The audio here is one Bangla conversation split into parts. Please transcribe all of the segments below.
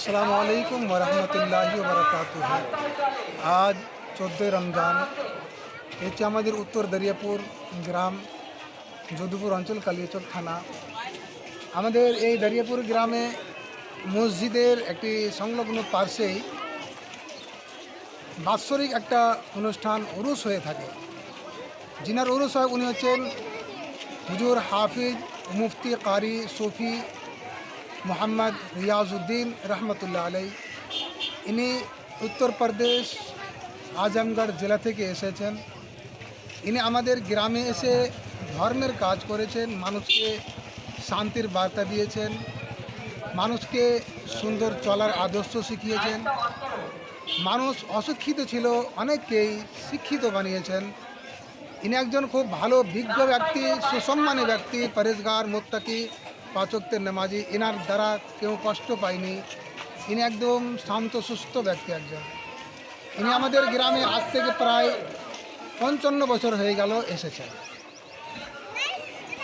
আসসালামু আলাইকুম ওরহমতুল্লাহি বরকাত আজ চোদ্দোই রমজান, এটি আমাদের উত্তর দরিয়াপুর গ্রাম, যদুপুর অঞ্চল, কালিয়াচক থানা। আমাদের এই দরিয়াপুর গ্রামে মসজিদের একটি সংলগ্ন পার্শ্বেই বাৎসরিক একটা অনুষ্ঠান উরুস হয়ে থাকে। যিনার উরুস হয় উনি হচ্ছেন হুজুর হাফিজ মুফতি কারি সুফি মোহাম্মদ রিয়াজউদ্দিন রহমতুল্লাহ আলাই ইনি উত্তরপ্রদেশ আজমগড় জেলা থেকে এসেছেন। ইনি আমাদের গ্রামে এসে ধর্মের কাজ করেছেন, মানুষকে শান্তির বার্তা দিয়েছেন, মানুষকে সুন্দর চলার আদর্শ শিখিয়েছেন। মানুষ অশিক্ষিত ছিল, অনেককেই শিক্ষিত বানিয়েছেন। ইনি একজন খুব ভালো, বিজ্ঞ ব্যক্তি, সুসম্মানী ব্যক্তি, পরেশগার, মোত্তাকি। পাচকদের নামাজি এনার দ্বারা কেউ কষ্ট পায়নি। ইনি একদম শান্ত, সুস্থ ব্যক্তি একজন। ইনি আমাদের গ্রামে আজ থেকে প্রায় পঞ্চান্ন বছর হয়ে গেল এসেছেন।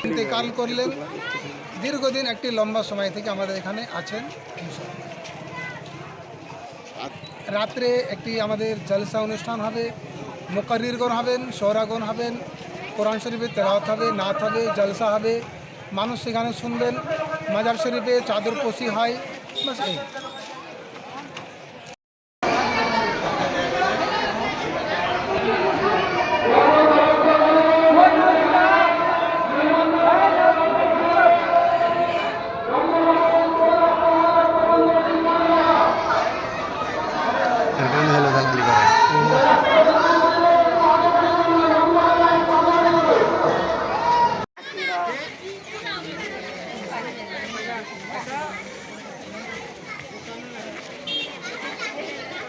ইন্তেকাল করলেন। দীর্ঘদিন একটি লম্বা সময় থেকে আমাদের এখানে আছেন। রাত্রে একটি আমাদের জলসা অনুষ্ঠান হবে। মোকারিরগণ হবেন সৌরাগণ হবেন, কোরআন শরীফের তেলাওয়াত হবে নাথ হবে, জলসা হবে। মানুষ সেখানে শুনবেন মাজার শরীফে চাদর পশি হয় বাস এই।